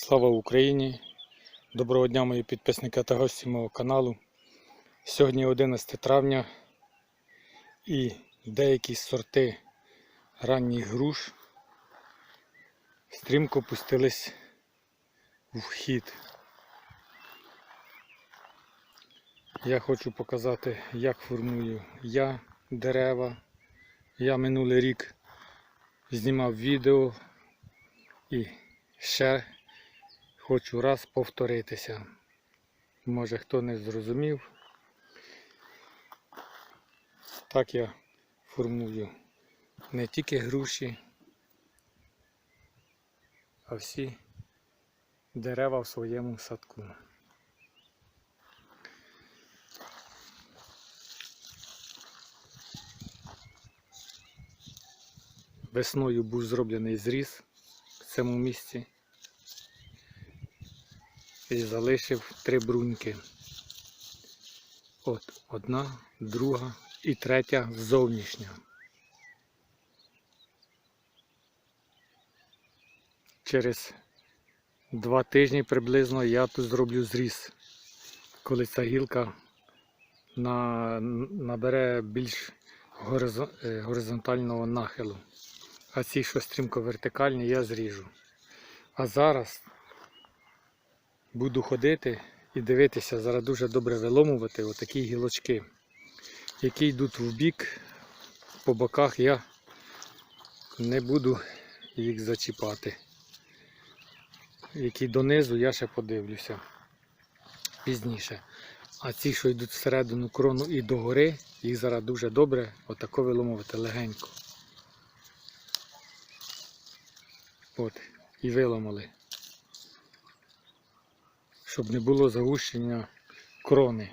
Слава Україні! Доброго дня мої підписники та гості мого каналу. Сьогодні 11 травня і деякі сорти ранніх груш стрімко пустились в хід. Я хочу показати, як формую я дерева. Я минулий рік знімав відео і ще хочу раз повторитися. Може хто не зрозумів. Так я формую не тільки груші, а всі дерева в своєму садку. Весною був зроблений зріз в цьому місці і залишив три бруньки. От одна, друга і третя зовнішня. Через два тижні приблизно я тут зроблю зріз, коли ця гілка на, набере більш е, горизонтального нахилу. А ці, що стрімко вертикальні, я зріжу. А зараз буду ходити і дивитися, зараз дуже добре виломувати отакі гілочки, які йдуть в бік, по боках я не буду їх зачіпати. Які донизу я ще подивлюся пізніше. А ці, що йдуть всередину крону і догори, їх зараз дуже добре отако виломувати легенько. От, і виламали щоб не було загущення крони.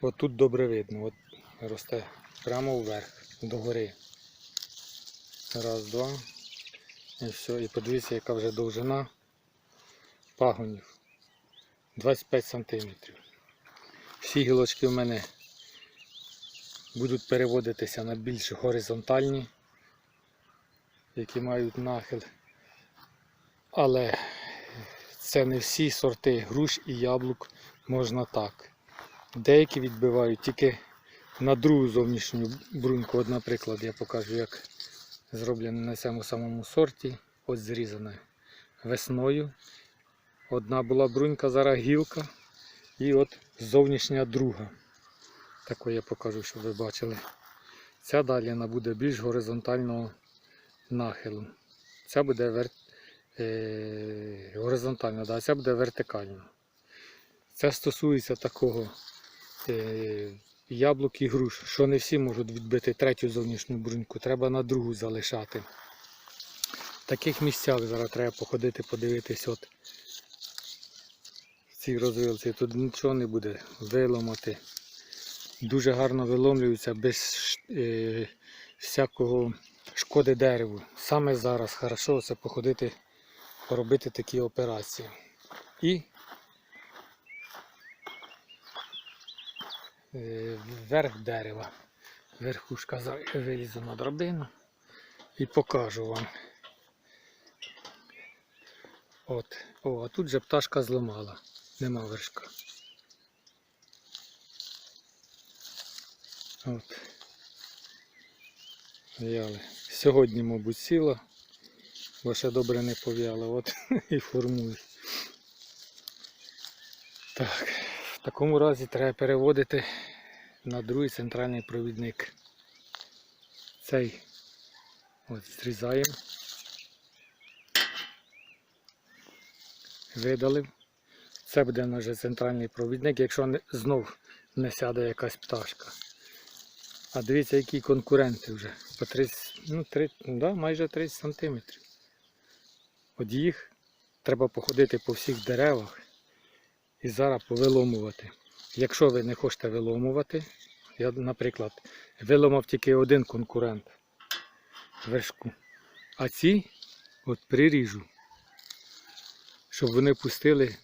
От тут добре видно, от росте прямо вверх, догори. Раз, два. І все. І подивіться, яка вже довжина пагонів. 25 см. Всі гілочки в мене будуть переводитися на більш горизонтальні, які мають нахил. Але це не всі сорти груш і яблук можна так. Деякі відбивають тільки на другу зовнішню бруньку. От, наприклад, я покажу, як зроблено на цьому самому сорті. Ось зрізане весною. Одна була брунька, зараз гілка. І от зовнішня друга. Таку я покажу, щоб ви бачили. Ця далі буде більш горизонтального нахилу. Ця буде вер е, горизонтально, да, а буде вертикально. Це стосується такого е, яблук і груш, що не всі можуть відбити третю зовнішню бруньку, треба на другу залишати. В таких місцях зараз треба походити, подивитись, от в цій розвилці тут нічого не буде виломати. Дуже гарно виломлюються без е, всякого шкоди дереву. Саме зараз хорошо це походити робити такі операції. І е, верх дерева. Верхушка вилізу на драбину і покажу вам. От, о, а тут же пташка зламала, нема вершка. От. Сьогодні, мабуть, сіла бо ще добре не пов'яло. От і формує. Так, в такому разі треба переводити на другий центральний провідник. Цей от зрізаємо. Видалив. Це буде наш центральний провідник, якщо знов не сяде якась пташка. А дивіться, які конкуренти вже. По 30, ну, 30, да, майже 30 см. От їх треба походити по всіх деревах і зараз повиломувати. Якщо ви не хочете виломувати, я, наприклад, виломав тільки один конкурент вершку. А ці от приріжу, щоб вони пустили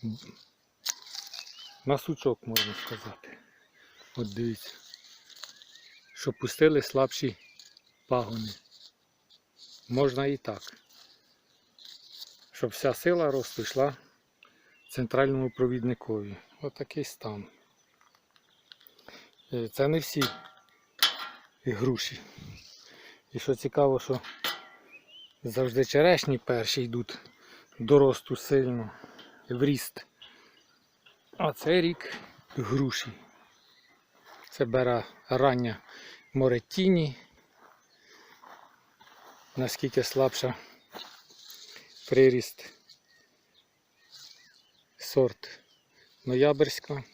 на сучок, можна сказати. От дивіться. Щоб пустили слабші пагони. Можна і так. Щоб вся сила росту йшла центральному провідникові. Отакий стан. Е, Це не всі груші. І що цікаво, що завжди черешні перші йдуть до росту сильно в ріст. А цей рік груші. Це бере рання моретіні. Наскільки слабша приріст сорт ноябрьська.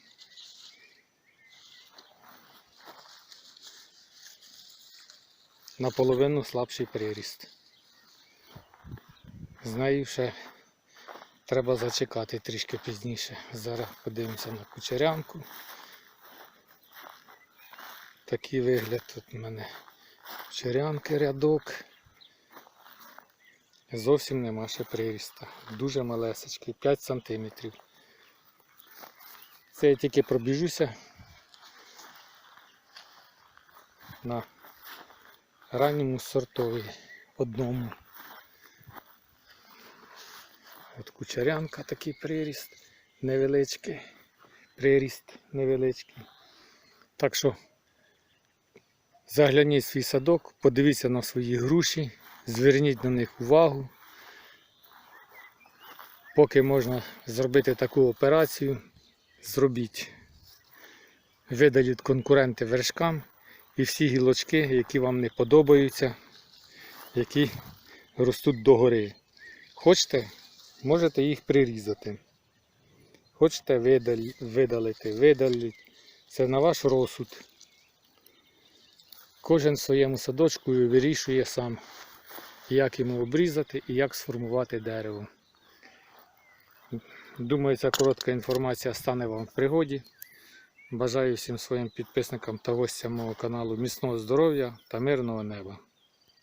Наполовину слабший приріст. З нею ще треба зачекати трішки пізніше. Зараз подивимося на кучерянку. Такий вигляд тут у мене кучерянки рядок. Зовсім нема ще приріста. Дуже малесечкий, 5 см. Це я тільки пробіжуся на ранньому сортові одному. От кучерянка такий приріст невеличкий. Приріст невеличкий. Так що загляніть свій садок, подивіться на свої груші, зверніть на них увагу. Поки можна зробити таку операцію, зробіть. Видаліть конкуренти вершкам і всі гілочки, які вам не подобаються, які ростуть догори. Хочете, можете їх прирізати. Хочете видалити, видаліть. Це на ваш розсуд. Кожен в своєму садочку вирішує сам, як йому обрізати і як сформувати дерево. Думаю, ця коротка інформація стане вам в пригоді. Бажаю всім своїм підписникам та гостям мого каналу міцного здоров'я та мирного неба.